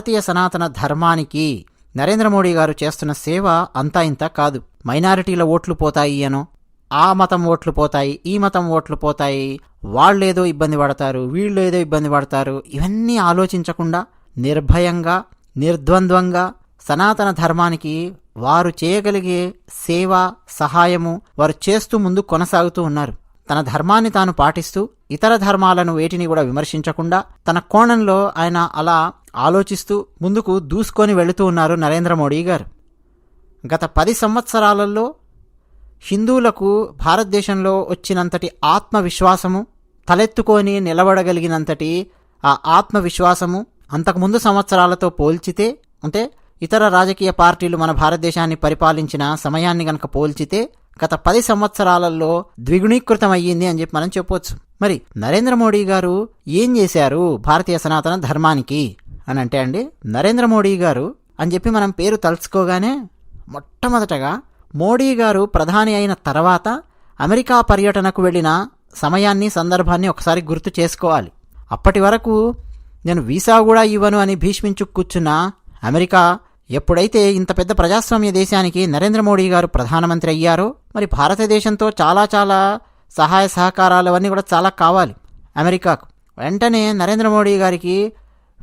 భారతీయ సనాతన ధర్మానికి నరేంద్ర మోడీ గారు చేస్తున్న సేవ అంతా ఇంత కాదు. మైనారిటీల ఓట్లు పోతాయి అనో ఆ మతం ఓట్లు పోతాయి ఈ మతం ఓట్లు పోతాయి వాళ్ళేదో ఇబ్బంది పడతారు వీళ్ళు ఏదో ఇబ్బంది పడతారు ఇవన్నీ ఆలోచించకుండా నిర్భయంగా నిర్ద్వంద్వంగా సనాతన ధర్మానికి వారు చేయగలిగే సేవ సహాయము వారు చేస్తూ ముందు కొనసాగుతూ ఉన్నారు. తన ధర్మాన్ని తాను పాటిస్తూ ఇతర ధర్మాలను వేటిని కూడా విమర్శించకుండా తన కోణంలో ఆయన అలా ఆలోచిస్తూ ముందుకు దూసుకొని వెళుతూ ఉన్నారు నరేంద్ర మోడీ గారు. గత పది సంవత్సరాలలో హిందువులకు భారతదేశంలో వచ్చినంతటి ఆత్మవిశ్వాసము తలెత్తుకొని నిలబడగలిగినంతటి ఆ ఆత్మవిశ్వాసము అంతకుముందు సంవత్సరాలతో పోల్చితే అంటే ఇతర రాజకీయ పార్టీలు మన భారతదేశాన్ని పరిపాలించిన సమయాన్ని గనక పోల్చితే గత పది సంవత్సరాలలో ద్విగుణీకృతమయ్యింది అని చెప్పి మనం చెప్పొచ్చు. మరి నరేంద్ర మోడీ గారు ఏం చేశారు భారతీయ సనాతన ధర్మానికి? అని అంటే అండి నరేంద్ర మోడీ గారు అని చెప్పి మనం పేరు తలుచుకోగానే మొట్టమొదటగా మోడీ గారు ప్రధాని అయిన తర్వాత అమెరికా పర్యటనకు వెళ్ళిన సమయాన్ని సందర్భాన్ని ఒకసారి గుర్తు చేసుకోవాలి. అప్పటి వరకు నేను వీసా కూడా ఇవ్వను అని భీష్మించు కూర్చున్న అమెరికా ఎప్పుడైతే ఇంత పెద్ద ప్రజాస్వామ్య దేశానికి నరేంద్ర మోడీ గారు ప్రధానమంత్రి అయ్యారో మరి భారతదేశంతో చాలా చాలా సహాయ సహకారాలు అవన్నీ కూడా చాలా కావాలి. అమెరికాకు. వెంటనే నరేంద్ర మోడీ గారికి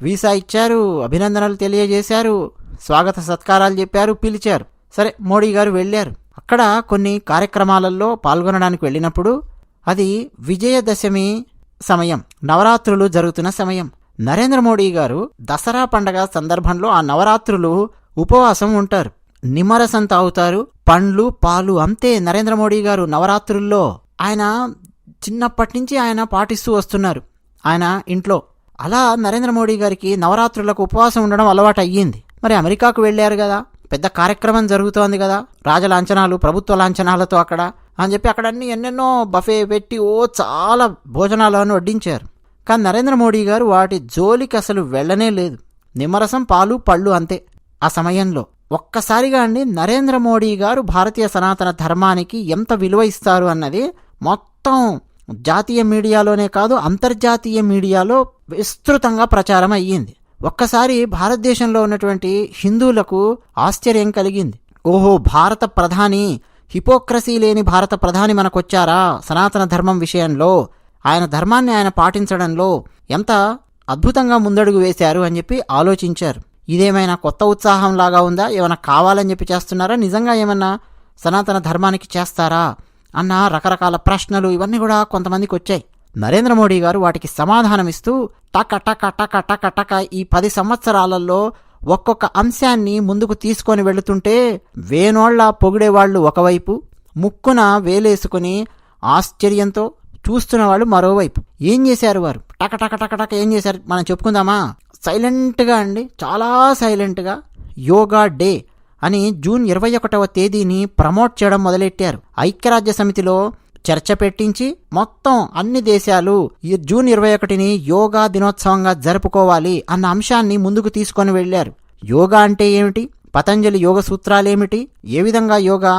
వీసా ఇచ్చారు అభినందనలు తెలియజేశారు స్వాగత సత్కారాలు చెప్పారు పిలిచారు. సరే మోడీ గారు వెళ్ళారు. అక్కడ కొన్ని కార్యక్రమాలలో పాల్గొనడానికి వెళ్ళినప్పుడు అది విజయదశమి సమయం నవరాత్రులు జరుగుతున్న సమయం. నరేంద్ర మోడీ గారు దసరా పండగ సందర్భంలో ఆ నవరాత్రులు ఉపవాసం ఉంటారు. నిమ్మరసం తాగుతారు. పండ్లు పాలు అంతే నరేంద్ర మోడీ గారు నవరాత్రుల్లో ఆయన చిన్నప్పటి నుంచి ఆయన పాటిస్తూ వస్తున్నారు. ఆయన ఇంట్లో అలా నరేంద్ర మోడీ గారికి నవరాత్రులకు ఉపవాసం ఉండడం అలవాటు అయ్యింది. మరి అమెరికాకు వెళ్ళారు కదా. పెద్ద కార్యక్రమం జరుగుతోంది కదా. రాజలాంఛనాలు ప్రభుత్వ లాంఛనాలతో అక్కడ అని చెప్పి అక్కడ అన్ని ఎన్నెన్నో బఫే పెట్టి ఓ చాలా భోజనాలను వడ్డించారు. కానీ నరేంద్ర మోడీ గారు వాటి జోలికి అసలు వెళ్ళనే లేదు. నిమ్మరసం పాలు పళ్ళు అంతే ఆ సమయంలో. ఒక్కసారిగా అండి నరేంద్ర మోడీ గారు భారతీయ సనాతన ధర్మానికి ఎంత విలువ ఇస్తారు అన్నది మొత్తం జాతీయ మీడియాలోనే కాదు అంతర్జాతీయ మీడియాలో విస్తృతంగా ప్రచారం అయ్యింది. ఒక్కసారి భారతదేశంలో ఉన్నటువంటి హిందువులకు ఆశ్చర్యం కలిగింది. ఓహో భారత ప్రధాని హిపోక్రసీ లేని భారత ప్రధాని మనకొచ్చారా సనాతన ధర్మం విషయంలో? ఆయన ధర్మాన్ని ఆయన పాటించడంలో ఎంత అద్భుతంగా ముందడుగు వేశారు అని చెప్పి ఆలోచించారు. ఇదేమైనా కొత్త ఉత్సాహం లాగా ఉందా? ఏమైనా కావాలని చెప్పి చేస్తున్నారా? నిజంగా ఏమన్నా సనాతన ధర్మానికి చేస్తారా? అన్న రకరకాల ప్రశ్నలు ఇవన్నీ కూడా కొంతమందికి వచ్చాయి. నరేంద్ర మోడీ గారు వాటికి సమాధానమిస్తూ టక టక టక టక టక ఈ పది సంవత్సరాలలో ఒక్కొక్క అంశాన్ని ముందుకు తీసుకొని వెళుతుంటే వేనోళ్ళ పొగిడేవాళ్ళు ఒకవైపు ముక్కున వేలేసుకుని ఆశ్చర్యంతో చూస్తున్న వాళ్ళు మరోవైపు. ఏం చేశారు వారు? టక టక టక టక ఏం చేశారు? మనం చెప్పుకుందామా? సైలెంట్గా అండి. చాలా సైలెంట్గా. యోగా డే అని జూన్ ఇరవై ఒకటవ తేదీని ప్రమోట్ చేయడం మొదలెట్టారు. ఐక్యరాజ్య సమితిలో చర్చ పెట్టించి మొత్తం అన్ని దేశాలు ఈ జూన్ ఇరవై ఒకటిని యోగా దినోత్సవంగా జరుపుకోవాలి అన్న అంశాన్ని ముందుకు తీసుకొని వెళ్ళారు యోగా అంటే ఏమిటి? పతంజలి యోగ సూత్రాలేమిటి? ఏ విధంగా యోగా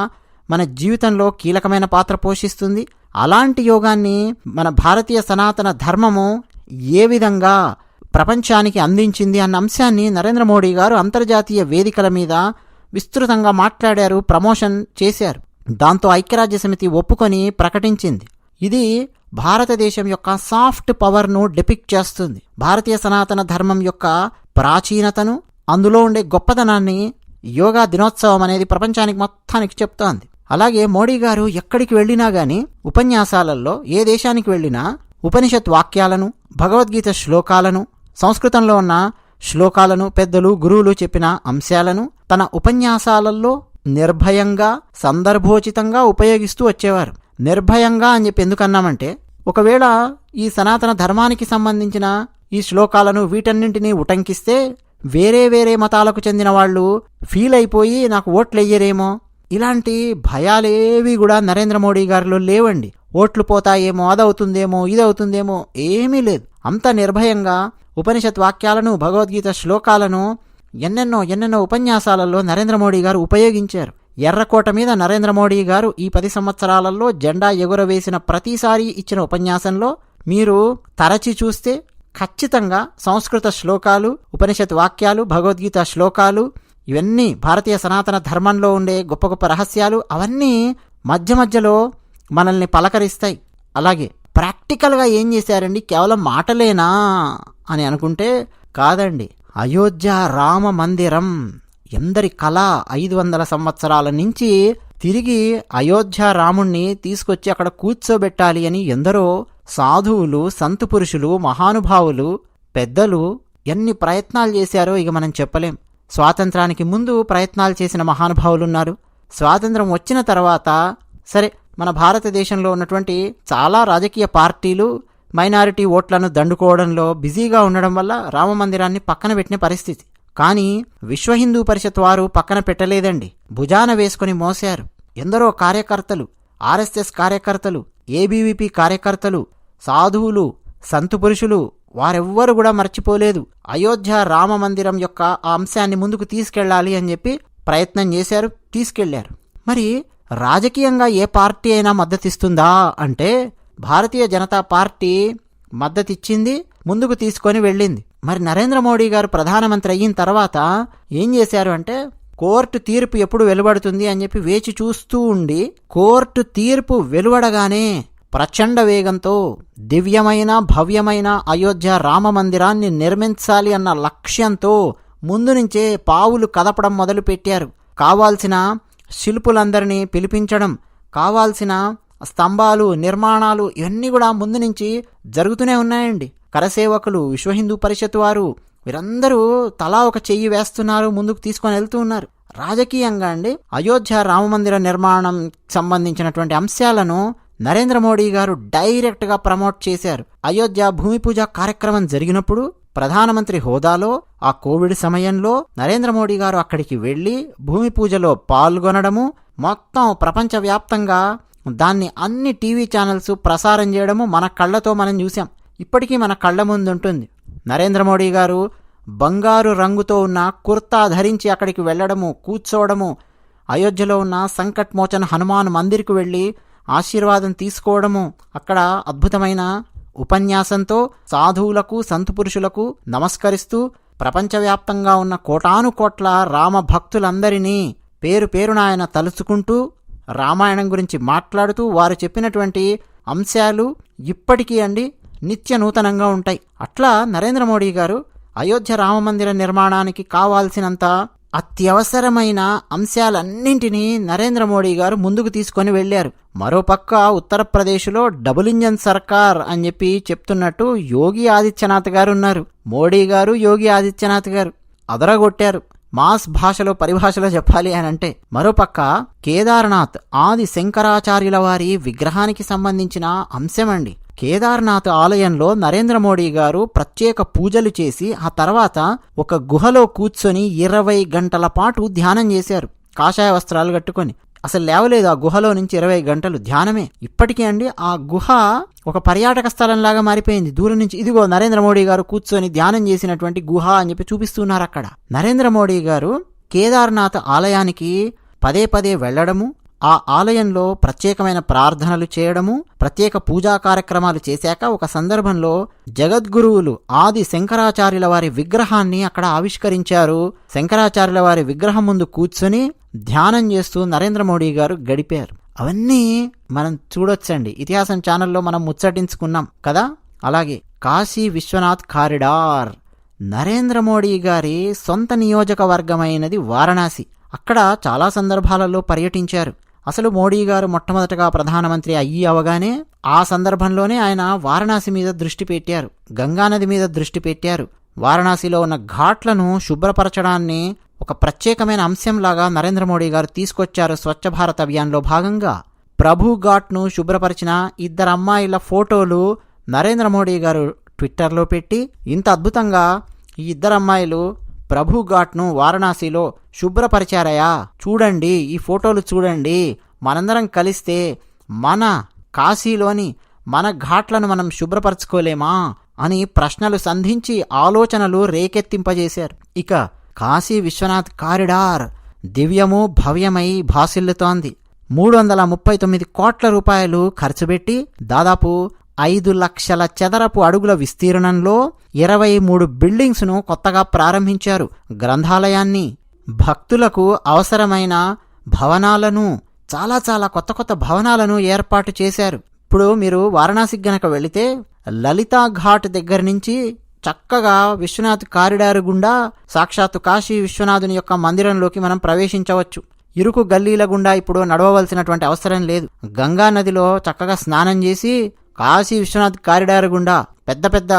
మన జీవితంలో కీలకమైన పాత్ర పోషిస్తుంది. అలాంటి యోగాన్ని మన భారతీయ సనాతన ధర్మము ఏ విధంగా ప్రపంచానికి అందించింది అన్న అంశాన్ని నరేంద్ర మోడీ గారు అంతర్జాతీయ వేదికల మీద విస్తృతంగా మాట్లాడారు ప్రమోషన్ చేశారు. దాంతో ఐక్యరాజ్య సమితి ఒప్పుకొని ప్రకటించింది. ఇది భారతదేశం యొక్క సాఫ్ట్ పవర్ను డిపిక్ట్ చేస్తుంది. భారతీయ సనాతన ధర్మం యొక్క ప్రాచీనతను అందులో ఉండే గొప్పతనాన్ని యోగా దినోత్సవం అనేది ప్రపంచానికి మొత్తానికి చెప్తోంది. అలాగే మోడీ గారు ఎక్కడికి వెళ్ళినా గాని ఉపన్యాసాలలో ఏ దేశానికి వెళ్ళినా ఉపనిషత్ వాక్యాలను భగవద్గీత శ్లోకాలను సంస్కృతంలో ఉన్న శ్లోకాలను పెద్దలు గురువులు చెప్పిన అంశాలను తన ఉపన్యాసాలలో నిర్భయంగా సందర్భోచితంగా ఉపయోగిస్తూ వచ్చేవారు. నిర్భయంగా అని చెప్పి ఎందుకన్నామంటే ఒకవేళ ఈ సనాతన ధర్మానికి సంబంధించిన ఈ శ్లోకాలను వీటన్నింటినీ ఉటంకిస్తే వేరే వేరే మతాలకు చెందిన వాళ్ళు ఫీల్ అయిపోయి నాకు ఓట్లు వెయ్యరేమో ఇలాంటి భయాలేవి కూడా నరేంద్ర మోడీ గారిలో లేవండి. ఓట్లు పోతాయేమో అదవుతుందేమో ఇదవుతుందేమో ఏమీ లేదు. అంత నిర్భయంగా ఉపనిషత్ వాక్యాలను భగవద్గీత శ్లోకాలను ఎన్నెన్నో ఎన్నెన్నో ఉపన్యాసాలలో నరేంద్ర మోడీ గారు ఉపయోగించారు. ఎర్రకోట మీద నరేంద్ర మోడీ గారు ఈ పది సంవత్సరాలలో జెండా ఎగురవేసిన ప్రతిసారి ఇచ్చిన ఉపన్యాసంలో మీరు తరచి చూస్తే ఖచ్చితంగా సంస్కృత శ్లోకాలు ఉపనిషత్ వాక్యాలు భగవద్గీత శ్లోకాలు ఇవన్నీ భారతీయ సనాతన ధర్మంలో ఉండే గొప్ప గొప్ప రహస్యాలు అవన్నీ మధ్య మధ్యలో మనల్ని పలకరిస్తాయి. అలాగే ప్రాక్టికల్గా ఏం చేశారండి? కేవలం మాటలేనా అని అనుకుంటే కాదండి. అయోధ్య రామ మందిరం ఎందరి కళ ఐదు వందల సంవత్సరాల నుంచి తిరిగి అయోధ్య రాముణ్ణి తీసుకొచ్చి అక్కడ కూర్చోబెట్టాలి అని ఎందరో సాధువులు సంతు పురుషులు మహానుభావులు పెద్దలు ఎన్ని ప్రయత్నాలు చేశారో ఇక మనం చెప్పలేం. స్వాతంత్రానికి ముందు ప్రయత్నాలు చేసిన మహానుభావులున్నారు. స్వాతంత్రం వచ్చిన తర్వాత సరే మన భారతదేశంలో ఉన్నటువంటి చాలా రాజకీయ పార్టీలు మైనారిటీ ఓట్లను దండుకోవడంలో బిజీగా ఉండడం వల్ల రామ మందిరాన్ని పక్కన పెట్టిన పరిస్థితి. కానీ విశ్వ హిందూ పరిషత్ వారు పక్కన పెట్టలేదండి. భుజాన వేసుకుని మోశారు. ఎందరో కార్యకర్తలు ఆర్ఎస్ఎస్ కార్యకర్తలు ఏబీవీపీ కార్యకర్తలు సాధువులు సంతు పురుషులు వారెవ్వరు కూడా మర్చిపోలేదు. అయోధ్య రామ మందిరం యొక్క ఆ అంశాన్ని ముందుకు తీసుకెళ్ళాలి అని చెప్పి ప్రయత్నం చేశారు తీసుకెళ్ళారు మరి రాజకీయంగా ఏ పార్టీ అయినా మద్దతిస్తుందా అంటే భారతీయ జనతా పార్టీ మద్దతిచ్చింది ముందుకు తీసుకొని వెళ్ళింది. మరి నరేంద్ర మోడీ గారు ప్రధానమంత్రి అయిన తర్వాత ఏం చేశారు అంటే కోర్టు తీర్పు ఎప్పుడు వెలువడుతుంది అని చెప్పి వేచి చూస్తూ ఉండి కోర్టు తీర్పు వెలువడగానే ప్రచండ వేగంతో దివ్యమైన భవ్యమైన అయోధ్య రామ మందిరాన్ని నిర్మించాలి అన్న లక్ష్యంతో ముందు నుంచే పావులు కదపడం మొదలుపెట్టారు. కావాల్సిన శిల్పులందరినీ పిలిపించడం కావాల్సిన స్తంభాలు నిర్మాణాలు ఇవన్నీ కూడా ముందు నుంచి జరుగుతూనే ఉన్నాయండి. కరసేవకులు విశ్వ హిందూ పరిషత్ వారు వీరందరూ తలా ఒక చెయ్యి వేస్తున్నారు ముందుకు తీసుకొని వెళ్తూ ఉన్నారు. రాజకీయంగా అండి అయోధ్య రామమందిర నిర్మాణం సంబంధించినటువంటి అంశాలను నరేంద్ర మోడీ గారు డైరెక్ట్గా ప్రమోట్ చేశారు. అయోధ్య భూమి పూజ కార్యక్రమం జరిగినప్పుడు ప్రధానమంత్రి హోదాలో ఆ కోవిడ్ సమయంలో నరేంద్ర మోడీ గారు అక్కడికి వెళ్ళి భూమి పూజలో పాల్గొనడము మొత్తం ప్రపంచవ్యాప్తంగా దాన్ని అన్ని టీవీ ఛానల్స్ ప్రసారం చేయడము మన కళ్ళతో మనం చూసాం ఇప్పటికీ మన కళ్ళ ముందు ఉంటుంది నరేంద్ర మోడీ గారు బంగారు రంగుతో ఉన్న కుర్తా ధరించి అక్కడికి వెళ్ళడము కూర్చోవడము అయోధ్యలో ఉన్న సంకట్ మోచన్ హనుమాన్ మందిర్కు వెళ్ళి ఆశీర్వాదం తీసుకోవడము అక్కడ అద్భుతమైన ఉపన్యాసంతో సాధువులకు సంతు పురుషులకు నమస్కరిస్తూ ప్రపంచవ్యాప్తంగా ఉన్న కోటాను కోట్ల రామ భక్తులందరినీ పేరు పేరున ఆయన తలుచుకుంటూ రామాయణం గురించి మాట్లాడుతూ వారు చెప్పినటువంటి అంశాలు ఇప్పటికీ అండి నిత్య నూతనంగా ఉంటాయి. అట్లా నరేంద్ర మోడీ గారు అయోధ్య రామమందిర నిర్మాణానికి కావాల్సినంత అత్యవసరమైన అంశాలన్నింటినీ నరేంద్ర మోడీ గారు ముందుకు తీసుకొని వెళ్ళారు మరోపక్క ఉత్తరప్రదేశ్లో డబుల్ ఇంజన్ సర్కార్ అని చెప్పి చెప్తున్నట్టు యోగి ఆదిత్యనాథ్ గారు ఉన్నారు. మోడీ గారు యోగి ఆదిత్యనాథ్ గారు అదరగొట్టారు. మాస్ భాషలో పరిభాషలో చెప్పాలి అని అంటే మరోపక్క కేదార్నాథ్ ఆది శంకరాచార్యుల వారి విగ్రహానికి సంబంధించిన అంశమండి. కేదార్నాథ్ ఆలయంలో నరేంద్ర మోడీ గారు ప్రత్యేక పూజలు చేసి ఆ తర్వాత ఒక గుహలో కూర్చొని ఇరవై గంటల పాటు ధ్యానం చేశారు. కాషాయ వస్త్రాలు కట్టుకొని. అసలు లేవలేదు ఆ గుహలో నుంచి ఇరవై గంటలు ధ్యానమే. ఇప్పటికీ అండి ఆ గుహ ఒక పర్యాటక స్థలంలాగా మారిపోయింది. దూరం నుంచి ఇదిగో నరేంద్ర మోడీ గారు కూర్చొని ధ్యానం చేసినటువంటి గుహ అని చెప్పి చూపిస్తున్నారు అక్కడ. నరేంద్ర మోడీ గారు కేదార్నాథ్ ఆలయానికి పదే పదే వెళ్ళడము ఆ ఆలయంలో ప్రత్యేకమైన ప్రార్థనలు చేయడము ప్రత్యేక పూజా కార్యక్రమాలు చేశాక ఒక సందర్భంలో జగద్గురువులు ఆది శంకరాచార్యుల వారి విగ్రహాన్ని అక్కడ ఆవిష్కరించారు. శంకరాచార్యుల వారి విగ్రహం ముందు కూర్చొని ధ్యానం చేస్తూ నరేంద్ర మోడీ గారు గడిపారు. అవన్నీ మనం చూడొచ్చండి. ఇతిహాసం ఛానల్లో మనం ముచ్చటించుకున్నాం కదా? అలాగే కాశీ విశ్వనాథ్ కారిడార్. నరేంద్ర మోడీ గారి సొంత నియోజకవర్గమైనది వారణాసి. అక్కడ చాలా సందర్భాలలో పర్యటించారు. అసలు మోడీ గారు మొట్టమొదటగా ప్రధానమంత్రి అయ్యి అవగానే ఆ సందర్భంలోనే ఆయన వారణాసి మీద దృష్టి పెట్టారు. గంగానది మీద దృష్టి పెట్టారు. వారణాసిలో ఉన్న ఘాట్లను శుభ్రపరచడాన్ని ఒక ప్రత్యేకమైన అంశంలాగా నరేంద్ర మోడీ గారు తీసుకొచ్చారు స్వచ్ఛ భారత్ అభియాన్లో భాగంగా. ప్రభు ఘాట్ను శుభ్రపరిచిన ఇద్దరు అమ్మాయిల ఫోటోలు నరేంద్ర మోడీ గారు ట్విట్టర్లో పెట్టి ఇంత అద్భుతంగా ఈ ఇద్దరు అమ్మాయిలు ప్రభు ఘాట్ను వారణాసిలో శుభ్రపరిచారయా? చూడండి ఈ ఫోటోలు చూడండి. మనందరం కలిస్తే మన కాశీలోని మన ఘాట్లను మనం శుభ్రపరచుకోలేమా? అని ప్రశ్నలు సంధించి ఆలోచనలు రేకెత్తింపజేశారు. ఇక కాశీ విశ్వనాథ్ కారిడార్ దివ్యము భవ్యమై భాసిల్లుతోంది. మూడు వందల ముప్పై తొమ్మిది కోట్ల రూపాయలు ఖర్చు పెట్టి దాదాపు ఐదు లక్షల చదరపు అడుగుల విస్తీర్ణంలో ఇరవై మూడు బిల్డింగ్స్ను కొత్తగా ప్రారంభించారు గ్రంథాలయాన్ని. భక్తులకు అవసరమైన భవనాలను చాలా చాలా కొత్త కొత్త భవనాలను ఏర్పాటు చేశారు. ఇప్పుడు మీరు వారణాసి గనక వెళితే లలితా ఘాట్ దగ్గర నుంచి చక్కగా విశ్వనాథ్ కారిడారు గుండా సాక్షాత్తు కాశీ విశ్వనాథుని యొక్క మందిరంలోకి మనం ప్రవేశించవచ్చు. ఇరుకు గల్లీల గుండా ఇప్పుడు నడవవలసినటువంటి అవసరం లేదు. గంగా నదిలో చక్కగా స్నానం చేసి కాశీ విశ్వనాథ్ కారిడార్ గుండా పెద్ద పెద్ద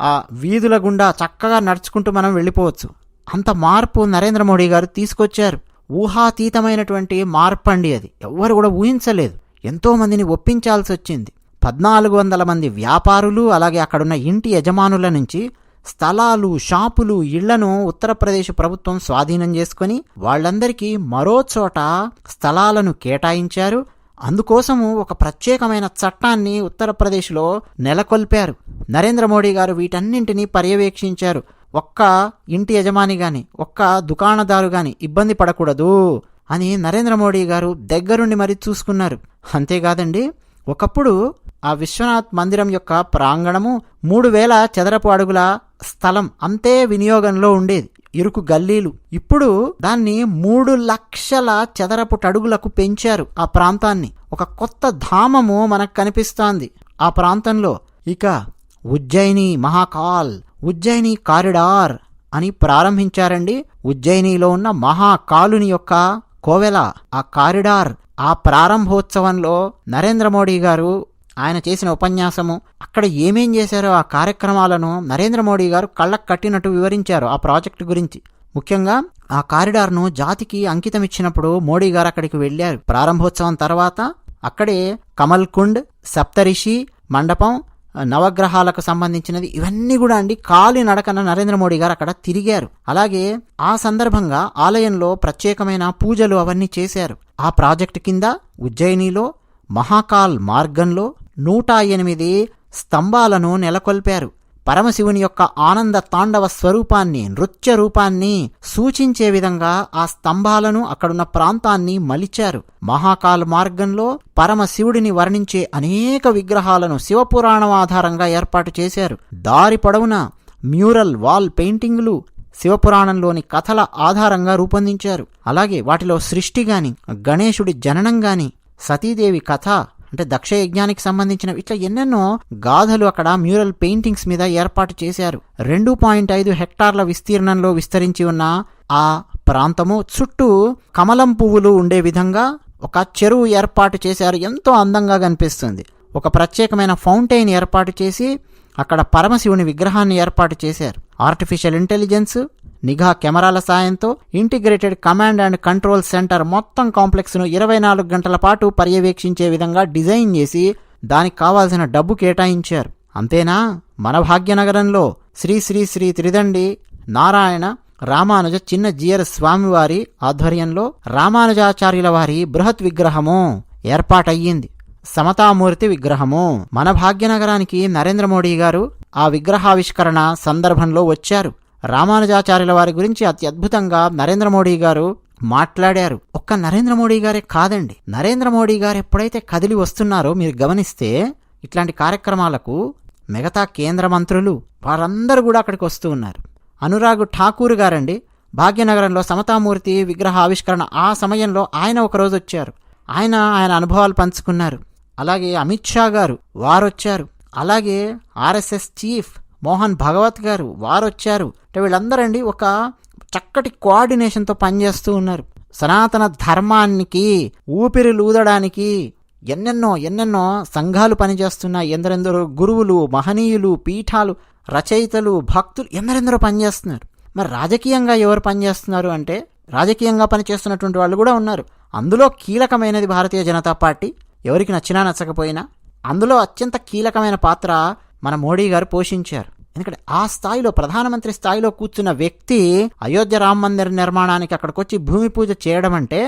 ఆ వీధుల గుండా చక్కగా నడుచుకుంటూ మనం వెళ్ళిపోవచ్చు. అంత మార్పు నరేంద్ర మోడీ గారు తీసుకొచ్చారు. ఊహాతీతమైనటువంటి మార్పు అండి అది. ఎవ్వరు కూడా ఊహించలేదు. ఎంతో మందిని ఒప్పించాల్సి వచ్చింది. పద్నాలుగు వందల మంది వ్యాపారులు అలాగే అక్కడున్న ఇంటి యజమానుల నుంచి స్థలాలు షాపులు ఇళ్ళను ఉత్తరప్రదేశ్ ప్రభుత్వం స్వాధీనం చేసుకొని వాళ్ళందరికీ మరో చోట స్థలాలను కేటాయించారు. అందుకోసము ఒక ప్రత్యేకమైన చట్టాన్ని ఉత్తరప్రదేశ్లో నెలకొల్పారు. నరేంద్ర మోడీ గారు వీటన్నింటినీ పర్యవేక్షించారు. ఒక్క ఇంటి యజమాని గాని ఒక్క దుకాణదారు గాని ఇబ్బంది పడకూడదు అని నరేంద్ర మోడీ గారు దగ్గరుండి మరీ చూసుకున్నారు. అంతేకాదండి ఒకప్పుడు ఆ విశ్వనాథ్ మందిరం యొక్క ప్రాంగణము మూడు వేల చదరపు అడుగుల స్థలం అంతే వినియోగంలో ఉండేది. ఇరుకు గల్లీలు. ఇప్పుడు దాన్ని మూడు లక్షల చదరపు అడుగులకు పెంచారు ఆ ప్రాంతాన్ని. ఒక కొత్త ధామము మనకు కనిపిస్తోంది. ఆ ప్రాంతంలో ఇక ఉజ్జయిని మహాకాల్ ఉజ్జయిని కారిడార్ అని ప్రారంభించారండి. ఉజ్జయినిలో ఉన్న మహాకాలుని యొక్క కోవెల ఆ కారిడార్ ఆ ప్రారంభోత్సవంలో నరేంద్ర మోడీ గారు ఆయన చేసిన ఉపన్యాసము అక్కడ ఏమేం చేశారో ఆ కార్యక్రమాలను నరేంద్ర మోడీ గారు కళ్ళకు కట్టినట్టు వివరించారు ఆ ప్రాజెక్టు గురించి. ముఖ్యంగా ఆ కారిడార్ను జాతికి అంకితం ఇచ్చినప్పుడు మోడీ గారు అక్కడికి వెళ్ళారు. ప్రారంభోత్సవం తర్వాత అక్కడే కమల్ కుండ్ సప్తరిషి మండపం నవగ్రహాలకు సంబంధించినది ఇవన్నీ కూడా అండి కాలి నడకన నరేంద్ర మోడీ గారు అక్కడ తిరిగారు. అలాగే ఆ సందర్భంగా ఆలయంలో ప్రత్యేకమైన పూజలు అవన్నీ చేశారు. ఆ ప్రాజెక్టు కింద ఉజ్జయినిలో మహాకాల్ మార్గంలో నూట ఎనిమిది స్తంభాలను నెలకొల్పారు. పరమశివుని యొక్క ఆనంద తాండవ స్వరూపాన్ని నృత్య రూపాన్ని సూచించే విధంగా ఆ స్తంభాలను అక్కడున్న ప్రాంతాన్ని మలిచారు. మహాకాల్ మార్గంలో పరమశివుడిని వర్ణించే అనేక విగ్రహాలను శివపురాణం ఆధారంగా ఏర్పాటు చేశారు. దారి పొడవున మ్యూరల్ వాల్ పెయింటింగులు శివపురాణంలోని కథల ఆధారంగా రూపొందించారు. అలాగే వాటిలో సృష్టి గాని గణేశుడి జననం గాని సతీదేవి కథ అంటే దక్ష యజ్ఞానికి సంబంధించిన ఇట్లా ఎన్నెన్నో గాథలు అక్కడ మ్యూరల్ పెయింటింగ్స్ మీద ఏర్పాటు చేశారు. రెండు పాయింట్ ఐదు హెక్టార్ల విస్తీర్ణంలో విస్తరించి ఉన్న ఆ ప్రాంతము చుట్టూ కమలం పువ్వులు ఉండే విధంగా ఒక చెరువు ఏర్పాటు చేశారు. ఎంతో అందంగా కనిపిస్తుంది. ఒక ప్రత్యేకమైన ఫౌంటైన్ ఏర్పాటు చేసి అక్కడ పరమశివుని విగ్రహాన్ని ఏర్పాటు చేశారు. ఆర్టిఫిషియల్ ఇంటెలిజెన్స్ నిఘా కెమెరాల సాయంతో integrated command and control centre మొత్తం కాంప్లెక్స్ను ఇరవై నాలుగు గంటల పాటు పర్యవేక్షించే విధంగా డిజైన్ చేసి దానికి కావాల్సిన డబ్బు కేటాయించారు. అంతేనా? మన భాగ్యనగరంలో శ్రీ శ్రీ శ్రీ త్రిదండి నారాయణ రామానుజ చిన్న జియర్ స్వామివారి ఆధ్వర్యంలో రామానుజాచార్యుల వారి బృహత్ విగ్రహము ఏర్పాటయ్యింది. సమతామూర్తి విగ్రహము. మన భాగ్యనగరానికి నరేంద్ర మోడీ గారు ఆ విగ్రహావిష్కరణ సందర్భంలో వచ్చారు. రామానుజాచార్యుల వారి గురించి అతి అద్భుతంగా నరేంద్ర మోడీ గారు మాట్లాడారు. ఒక్క నరేంద్ర మోడీ గారే కాదండి. నరేంద్ర మోడీ గారు ఎప్పుడైతే కదిలి వస్తున్నారో మీరు గమనిస్తే ఇట్లాంటి కార్యక్రమాలకు మిగతా కేంద్ర మంత్రులు వారందరూ కూడా అక్కడికి వస్తూ ఉన్నారు. అనురాగ్ ఠాకూర్ గారండి. భాగ్యనగరంలో సమతామూర్తి విగ్రహ ఆవిష్కరణ ఆ సమయంలో ఆయన ఒకరోజు వచ్చారు. ఆయన ఆయన అనుభవాలు పంచుకున్నారు. అలాగే అమిత్ షా గారు వారొచ్చారు. అలాగే ఆర్ఎస్ఎస్ చీఫ్ మోహన్ భగవత్ గారు వారొచ్చారు. అంటే వీళ్ళందరండి ఒక చక్కటి కోఆర్డినేషన్తో పనిచేస్తూ ఉన్నారు. సనాతన ధర్మానికి ఊపిరిలూదడానికి ఎన్నెన్నో ఎన్నెన్నో సంఘాలు పనిచేస్తున్నాయి. ఎందరెందరో గురువులు మహనీయులు పీఠాలు రచయితలు భక్తులు ఎందరెందరో పనిచేస్తున్నారు. మరి రాజకీయంగా ఎవరు పనిచేస్తున్నారు అంటే రాజకీయంగా పనిచేస్తున్నటువంటి వాళ్ళు కూడా ఉన్నారు. అందులో కీలకమైనది భారతీయ జనతా పార్టీ. ఎవరికి నచ్చినా నచ్చకపోయినా అందులో అత్యంత కీలకమైన పాత్ర మన మోడీ గారు పోషించారు. ఎందుకంటే ఆ స్థాయిలో ప్రధానమంత్రి స్థాయిలో కూర్చున్న వ్యక్తి అయోధ్య రామ మందిర్ నిర్మాణానికి అక్కడికి వచ్చి భూమి పూజ చేయడం అంటే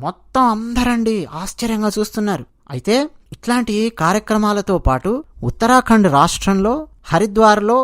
మొత్తం అందరండి ఆశ్చర్యంగా చూస్తున్నారు. అయితే ఇట్లాంటి కార్యక్రమాలతో పాటు ఉత్తరాఖండ్ రాష్ట్రంలో హరిద్వార్లో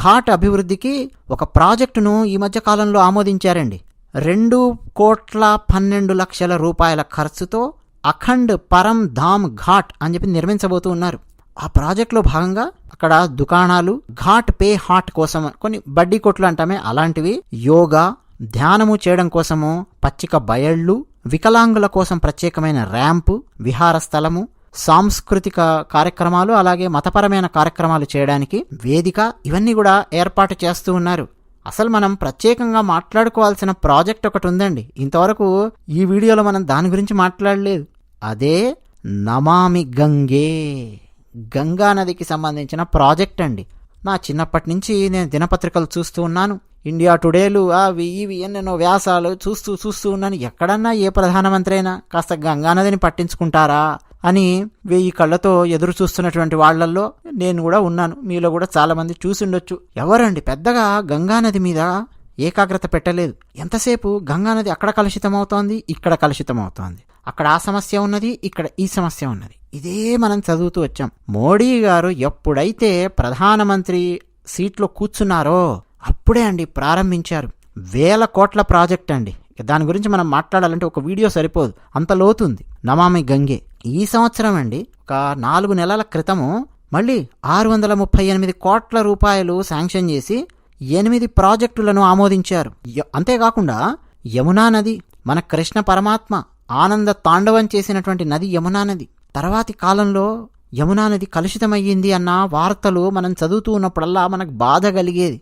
ఘాట్ అభివృద్ధికి ఒక ప్రాజెక్టును ఈ మధ్య కాలంలో ఆమోదించారండి. రెండు కోట్ల పన్నెండు లక్షల రూపాయల ఖర్చుతో అఖండ్ పరం ధామ్ ఘాట్ అని చెప్పి నిర్మించబోతూ ఉన్నారు. ఆ ప్రాజెక్ట్లో భాగంగా అక్కడ దుకాణాలు ఘాట్ పే హాట్ కోసం కొన్ని బడ్డీ కొట్లు అంటామే. అలాంటివి యోగా ధ్యానము చేయడం కోసము పచ్చిక బయళ్ళు వికలాంగుల కోసం ప్రత్యేకమైన ర్యాంపు విహార స్థలము సాంస్కృతిక కార్యక్రమాలు అలాగే మతపరమైన కార్యక్రమాలు చేయడానికి వేదిక ఇవన్నీ కూడా ఏర్పాటు చేస్తూ ఉన్నారు. అసలు మనం ప్రత్యేకంగా మాట్లాడుకోవాల్సిన ప్రాజెక్ట్ ఒకటి ఉందండి. ఇంతవరకు ఈ వీడియోలో మనం దాని గురించి మాట్లాడలేదు. అదే నమామి గంగే. గంగా నదికి సంబంధించిన ప్రాజెక్ట్ అండి. నా చిన్నప్పటి నుంచి నేను దినపత్రికలు చూస్తూ ఉన్నాను. ఇండియా టుడేలు అవి ఇవి ఎన్నెన్నో వ్యాసాలు చూస్తూ చూస్తూ ఉన్నాను. ఎక్కడన్నా ఏ ప్రధానమంత్రి అయినా కాస్త గంగానదిని పట్టించుకుంటారా అని వెయ్యి కళ్ళతో ఎదురు చూస్తున్నటువంటి వాళ్ళల్లో నేను కూడా ఉన్నాను. మీలో కూడా చాలామంది చూసిండొచ్చు ఎవరండి? పెద్దగా గంగానది మీద ఏకాగ్రత పెట్టలేదు. ఎంతసేపు గంగానది అక్కడ కలుషితమవుతోంది ఇక్కడ కలుషితమవుతోంది? అక్కడ ఆ సమస్య ఉన్నది ఇక్కడ ఈ సమస్య ఉన్నది. ఇదే మనం చదువుతూ వచ్చాం. మోడీ గారు ఎప్పుడైతే ప్రధానమంత్రి సీట్లో కూర్చున్నారో అప్పుడే అండి ప్రారంభించారు. వేల కోట్ల ప్రాజెక్ట్ అండి. దాని గురించి మనం మాట్లాడాలంటే ఒక వీడియో సరిపోదు. అంత లోతుంది. నమామి గంగే. ఈ సంవత్సరం అండి ఒక నాలుగు నెలల క్రితము మళ్ళీ ఆరు వందల ముప్పై ఎనిమిది కోట్ల రూపాయలు శాంక్షన్ చేసి ఎనిమిది ప్రాజెక్టులను ఆమోదించారు. అంతేకాకుండా యమునా నది మన కృష్ణ పరమాత్మ ఆనంద తాండవం చేసినటువంటి నది యమునా నది. తర్వాతి కాలంలో యమునా నది కలుషితమయ్యింది అన్న వార్తలు మనం చదువుతూ ఉన్నప్పుడల్లా మనకు బాధ కలిగేది.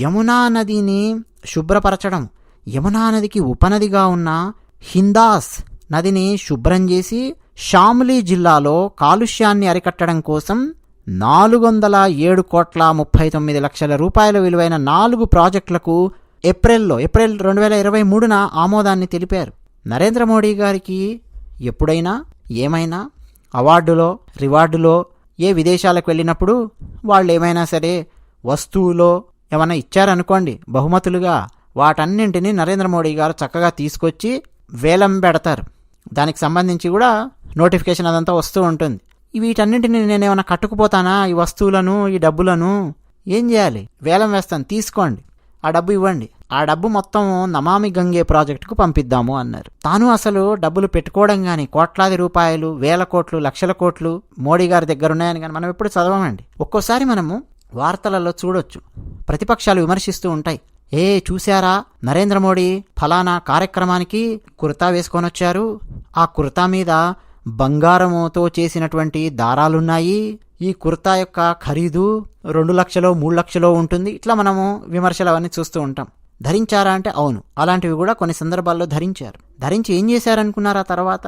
యమునా నదిని శుభ్రపరచడం యమునా నదికి ఉపనదిగా ఉన్న హిందాస్ నదిని శుభ్రం చేసి షామ్లీ జిల్లాలో కాలుష్యాన్ని అరికట్టడం కోసం నాలుగు వందల ఏడు కోట్ల ముప్పై తొమ్మిది లక్షల రూపాయల విలువైన నాలుగు ప్రాజెక్టులకు ఏప్రిల్లో ఏప్రిల్ రెండు వేల ఇరవై మూడున ఆమోదాన్ని తెలిపారు. నరేంద్ర మోడీ గారికి ఎప్పుడైనా ఏమైనా అవార్డులో రివార్డులో ఏ విదేశాలకు వెళ్ళినప్పుడు వాళ్ళు ఏమైనా సరే వస్తువులో ఏమైనా ఇచ్చారనుకోండి బహుమతులుగా వాటన్నింటినీ నరేంద్ర మోడీ గారు చక్కగా తీసుకొచ్చి వేలం పెడతారు. దానికి సంబంధించి కూడా నోటిఫికేషన్ అదంతా వస్తూ ఉంటుంది. వీటన్నింటిని నేనేమైనా కట్టుకుపోతానా? ఈ వస్తువులను ఈ డబ్బులను ఏం చేయాలి? వేలం వేస్తాను తీసుకోండి. ఆ డబ్బు ఇవ్వండి. ఆ డబ్బు మొత్తం నమామి గంగే ప్రాజెక్టుకు పంపిద్దాము అన్నారు. తాను అసలు డబ్బులు పెట్టుకోవడం కానీ కోట్లాది రూపాయలు వేల కోట్లు లక్షల కోట్లు మోడీ గారి దగ్గర ఉన్నాయని కానీ మనం ఎప్పుడు చదవమండి. ఒక్కోసారి మనము వార్తలలో చూడొచ్చు. ప్రతిపక్షాలు విమర్శిస్తూ ఉంటాయి. ఏ చూశారా? నరేంద్ర మోడీ ఫలానా కార్యక్రమానికి కుర్తా వేసుకొని వచ్చారు ఆ కుర్తా మీద బంగారముతో చేసినటువంటి దారాలున్నాయి. ఈ కుర్తా యొక్క ఖరీదు రెండు లక్షలో మూడు లక్షలో ఉంటుంది. ఇట్లా మనము విమర్శలు అవన్నీ చూస్తూ ఉంటాం. ధరించారా అంటే అవును. అలాంటివి కూడా కొన్ని సందర్భాల్లో ధరించారు. ధరించి ఏం చేశారనుకున్నారా తర్వాత?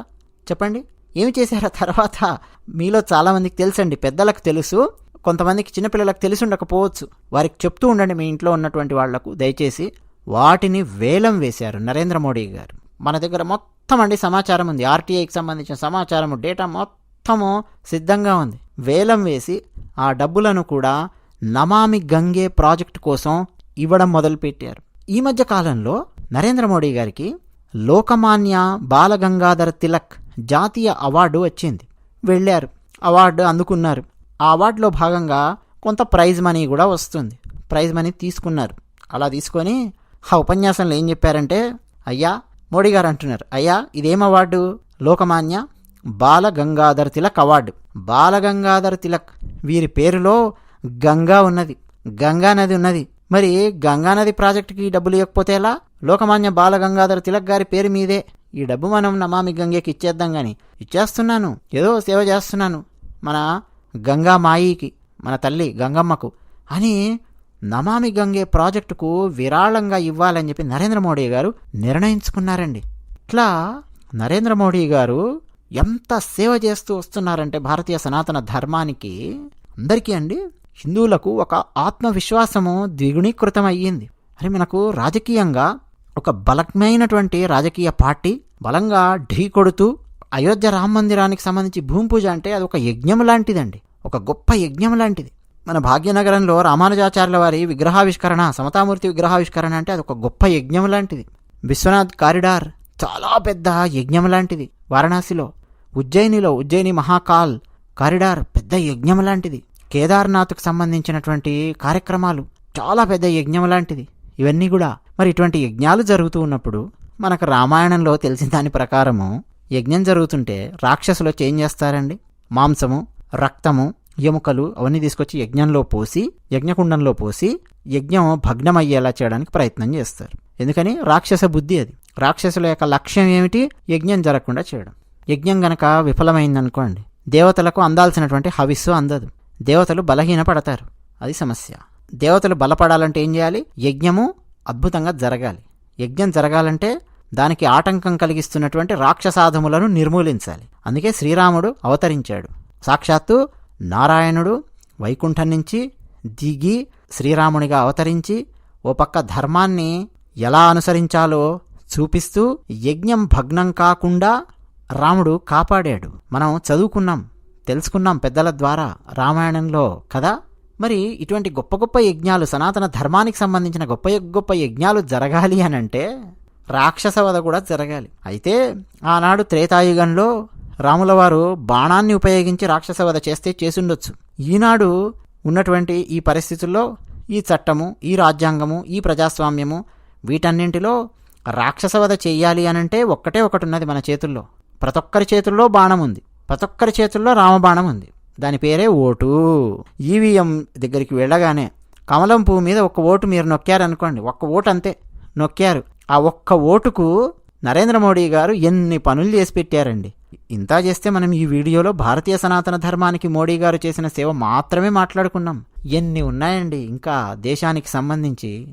చెప్పండి. ఏమి చేశారా తర్వాత? మీలో చాలామందికి తెలుసండి. పెద్దలకు తెలుసు. కొంతమందికి చిన్నపిల్లలకు తెలిసి ఉండకపోవచ్చు. వారికి చెప్తూ ఉండండి మీ ఇంట్లో ఉన్నటువంటి వాళ్ళకు. దయచేసి వాటిని వేలం వేశారు నరేంద్ర మోడీ గారు. మన దగ్గర మొత్తం అండి సమాచారం ఉంది. ఆర్టీఐకి సంబంధించిన సమాచారం డేటా మొత్తము సిద్ధంగా ఉంది. వేలం వేసి ఆ డబ్బులను కూడా నమామి గంగే ప్రాజెక్టు కోసం ఇవ్వడం మొదలుపెట్టారు. ఈ మధ్య కాలంలో నరేంద్ర మోడీ గారికి లోకమాన్య బాలగంగాధర తిలక్ జాతీయ అవార్డు వచ్చింది. వెళ్ళారు. అవార్డు అందుకున్నారు. ఆ అవార్డులో భాగంగా కొంత ప్రైజ్ మనీ కూడా వస్తుంది. ప్రైజ్ మనీ తీసుకున్నారు. అలా తీసుకొని ఆ ఉపన్యాసంలో ఏం చెప్పారంటే అయ్యా మోడీ గారు అంటున్నారు అయ్యా ఇదేం అవార్డు? లోకమాన్య బాల గంగాధర తిలక్ అవార్డు. బాలగంగాధర్ తిలక్ వీరి పేరులో గంగా ఉన్నది. గంగా నది ఉన్నది. మరి గంగా నది ప్రాజెక్టుకి డబ్బులు ఇవ్వకపోతే ఎలా? లోకమాన్య బాలగంగాధర తిలక్ గారి పేరు మీదే. ఈ డబ్బు మనం నమామి గంగేకి ఇచ్చేద్దాం గాని. ఇచ్చేస్తున్నాను. ఏదో సేవ చేస్తున్నాను. మన గంగా మాయికి మన తల్లి గంగమ్మకు అని నమామి గంగే ప్రాజెక్టుకు విరాళంగా ఇవ్వాలని చెప్పి నరేంద్ర మోడీ గారు నిర్ణయించుకున్నారండి. ఇట్లా నరేంద్ర మోడీ గారు ఎంత సేవ చేస్తూ వస్తున్నారంటే భారతీయ సనాతన ధర్మానికి అందరికీ అండి హిందువులకు ఒక ఆత్మవిశ్వాసము ద్విగుణీకృతం అయ్యింది అని మనకు రాజకీయంగా ఒక బలమైనటువంటి రాజకీయ పార్టీ బలంగా ఢీ కొడుతూ అయోధ్య రామ మందిరానికి సంబంధించి భూమి పూజ అంటే అది ఒక యజ్ఞం లాంటిదండి. ఒక గొప్ప యజ్ఞం లాంటిది. మన భాగ్యనగరంలో రామానుజాచార్యుల వారి విగ్రహావిష్కరణ సమతామూర్తి విగ్రహావిష్కరణ అంటే అది ఒక గొప్ప యజ్ఞం లాంటిది. విశ్వనాథ్ కారిడార్ చాలా పెద్ద యజ్ఞం లాంటిది. వారణాసిలో ఉజ్జయినిలో ఉజ్జయిని మహాకాల్ కారిడార్ పెద్ద యజ్ఞం లాంటిది. కేదార్నాథ్కు సంబంధించినటువంటి కార్యక్రమాలు చాలా పెద్ద యజ్ఞం లాంటిది. ఇవన్నీ కూడా మరి ఇటువంటి యజ్ఞాలు జరుగుతూ ఉన్నప్పుడు మనకు రామాయణంలో తెలిసిన దాని ప్రకారము యజ్ఞం జరుగుతుంటే రాక్షసులు వచ్చి ఏం చేస్తారండి? మాంసము రక్తము ఎముకలు అవన్నీ తీసుకొచ్చి యజ్ఞంలో పోసి యజ్ఞకుండంలో పోసి యజ్ఞం భగ్నమయ్యేలా చేయడానికి ప్రయత్నం చేస్తారు. ఎందుకని? రాక్షస బుద్ధి అది. రాక్షసుల యొక్క లక్ష్యం ఏమిటి? యజ్ఞం జరగకుండా చేయడం. యజ్ఞం గనక విఫలమైందనుకోండి దేవతలకు అందాల్సినటువంటి హవిస్సు అందదు. దేవతలు బలహీనపడతారు. అది సమస్య. దేవతలు బలపడాలంటే ఏం చేయాలి? యజ్ఞము అద్భుతంగా జరగాలి. యజ్ఞం జరగాలంటే దానికి ఆటంకం కలిగిస్తున్నటువంటి రాక్షసాధములను నిర్మూలించాలి. అందుకే శ్రీరాముడు అవతరించాడు. సాక్షాత్తు నారాయణుడు వైకుంఠం నుంచి దిగి శ్రీరామునిగా అవతరించి ఓ పక్క ధర్మాన్ని ఎలా అనుసరించాలో చూపిస్తూ యజ్ఞం భగ్నం కాకుండా రాముడు కాపాడాడు. మనం చదువుకున్నాం. తెలుసుకున్నాం పెద్దల ద్వారా రామాయణంలో కదా? మరి ఇటువంటి గొప్ప గొప్ప యజ్ఞాలు సనాతన ధర్మానికి సంబంధించిన గొప్ప గొప్ప యజ్ఞాలు జరగాలి అని అంటే రాక్షస వధ కూడా జరగాలి. అయితే ఆనాడు త్రేతాయుగంలో రాముల వారు బాణాన్ని ఉపయోగించి రాక్షస వధ చేస్తే చేసుండొచ్చు. ఈనాడు ఉన్నటువంటి ఈ పరిస్థితుల్లో ఈ చట్టము ఈ రాజ్యాంగము ఈ ప్రజాస్వామ్యము వీటన్నింటిలో రాక్షసవధ చేయాలి అనంటే ఒక్కటే ఒకటి ఉన్నది మన చేతుల్లో. ప్రతి ఒక్కరి చేతుల్లో బాణం ఉంది. ప్రతి ఒక్కరి చేతుల్లో రామబాణం ఉంది. దాని పేరే ఓటు. ఈవీఎం దగ్గరికి వెళ్ళగానే కమలం పువ్వు మీద ఒక్క ఓటు మీరు నొక్కారనుకోండి. ఒక్క ఓటు అంతే. నొక్కారు. ఆ ఒక్క ఓటుకు నరేంద్ర మోడీ గారు ఎన్ని పనులు చేసి పెట్టారండి. ఇంత చేస్తే మనం ఈ వీడియోలో భారతీయ సనాతన ధర్మానికి మోడీ గారు చేసిన సేవ మాత్రమే మాట్లాడుకున్నాం. ఎన్ని ఉన్నాయండి. ఇంకా దేశానికి సంబంధించి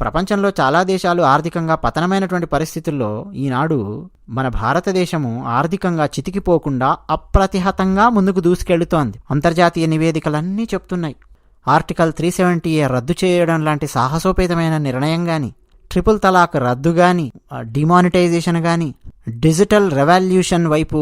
ప్రపంచంలో చాలా దేశాలు ఆర్థికంగా పతనమైనటువంటి పరిస్థితుల్లో ఈనాడు మన భారతదేశము ఆర్థికంగా చితికిపోకుండా అప్రతిహతంగా ముందుకు దూసుకెళ్తోంది. అంతర్జాతీయ నివేదికలన్నీ చెప్తున్నాయి. ఆర్టికల్ త్రీ సెవెంటీ ఏ రద్దు చేయడం లాంటి సాహసోపేతమైన నిర్ణయం గాని ట్రిపుల్ తలాక్ రద్దు గాని డిమానిటైజేషన్ గాని డిజిటల్ రెవల్యూషన్ వైపు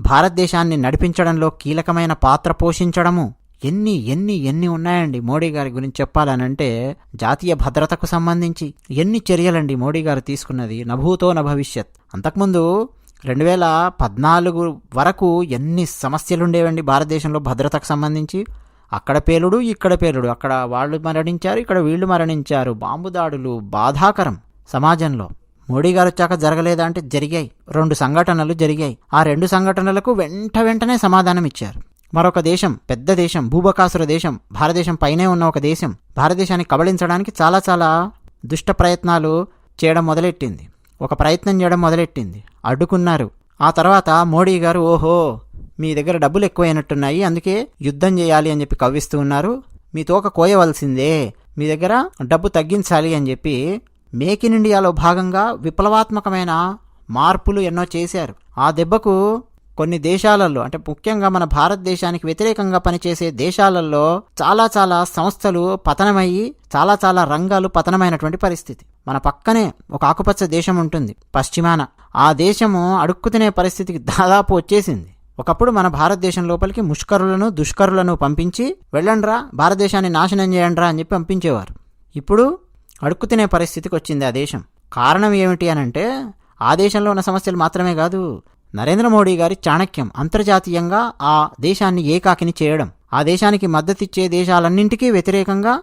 భారతదేశాన్ని నడిపించడంలో కీలకమైన పాత్ర పోషించడము ఎన్ని ఎన్ని ఎన్ని ఉన్నాయండి మోడీ గారి గురించి చెప్పాలనంటే జాతీయ భద్రతకు సంబంధించి ఎన్ని చర్యలండి మోడీ గారు తీసుకున్నది నభూతో నభవిష్యత్ భవిష్యత్ అంతకుముందు రెండు వేల పద్నాలుగు వరకు ఎన్ని సమస్యలుండేవండి భారతదేశంలో భద్రతకు సంబంధించి? అక్కడ పేలుడు ఇక్కడ పేలుడు. అక్కడ వాళ్ళు మరణించారు ఇక్కడ వీళ్ళు మరణించారు. బాంబు దాడులు బాధాకరం సమాజంలో. మోడీ గారు వచ్చాక జరగలేదా అంటే జరిగాయి. రెండు సంఘటనలు జరిగాయి. ఆ రెండు సంఘటనలకు వెంట వెంటనే సమాధానం ఇచ్చారు మరొక దేశం పెద్ద దేశం భూబకాసుర దేశం భారతదేశం పైనే ఉన్న ఒక దేశం. భారతదేశాన్ని కబళించడానికి చాలా చాలా దుష్ట ప్రయత్నాలు చేయడం మొదలెట్టింది. ఒక ప్రయత్నం చేయడం మొదలెట్టింది. అడ్డుకున్నారు. ఆ తర్వాత మోడీ గారు ఓహో మీ దగ్గర డబ్బులు ఎక్కువైనట్టున్నాయి అందుకే యుద్ధం చేయాలి అని చెప్పి కవ్విస్తూ ఉన్నారు. మీ తోక కోయవలసిందే. మీ దగ్గర డబ్బు తగ్గించాలి అని చెప్పి మేక్ ఇన్ ఇండియాలో భాగంగా విప్లవాత్మకమైన మార్పులు ఎన్నో చేశారు. ఆ దెబ్బకు కొన్ని దేశాలలో అంటే ముఖ్యంగా మన భారతదేశానికి వ్యతిరేకంగా పనిచేసే దేశాలలో చాలా చాలా సంస్థలు పతనమయ్యి చాలా చాలా రంగాలు పతనమైనటువంటి పరిస్థితి. మన పక్కనే ఒక ఆకుపచ్చ దేశం ఉంటుంది పశ్చిమాన. ఆ దేశము అడుక్కు తినే పరిస్థితికి దాదాపు వచ్చేసింది. ఒకప్పుడు మన భారతదేశం లోపలికి ముష్కరులను దుష్కరులను పంపించి వెళ్ళండ్రా భారతదేశాన్ని నాశనం చేయండ్రా అని చెప్పి పంపించేవారు. ఇప్పుడు అడుక్కు తినే పరిస్థితికి వచ్చింది ఆ దేశం. కారణం ఏమిటి అనంటే ఆ దేశంలో ఉన్న సమస్యలు మాత్రమే కాదు నరేంద్ర మోడీ గారి చాణక్యం అంతర్జాతీయంగా ఆ దేశాన్ని ఏకాకిని చేయడం ఆ దేశానికి మద్దతిచ్చే దేశాలన్నింటికీ వ్యతిరేకంగా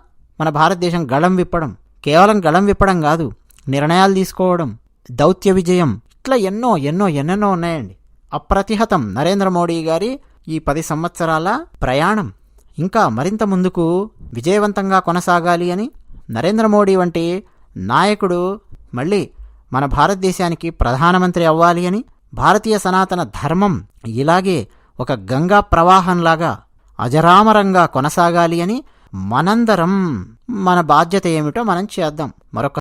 మన భారతదేశం గళం విప్పడం కేవలం గళం విప్పడం కాదు నిర్ణయాలు తీసుకోవడం దౌత్య విజయం ఇట్లా ఎన్నో ఎన్నో ఎన్నెన్నో ఉన్నాయండి. అప్రతిహతం నరేంద్ర మోడీ గారి ఈ పది సంవత్సరాల ప్రయాణం. ఇంకా మరింత ముందుకు విజయవంతంగా కొనసాగాలి అని నరేంద్ర మోడీ వంటి నాయకుడు మళ్ళీ మన భారతదేశానికి ప్రధానమంత్రి అవ్వాలి అని భారతీయ సనాతన ధర్మం ఇలాగే ఒక గంగా ప్రవాహంలాగా అజరామరంగా కొనసాగాలి అని మనందరం మన బాధ్యత ఏమిటో మనం చేద్దాం. మరొక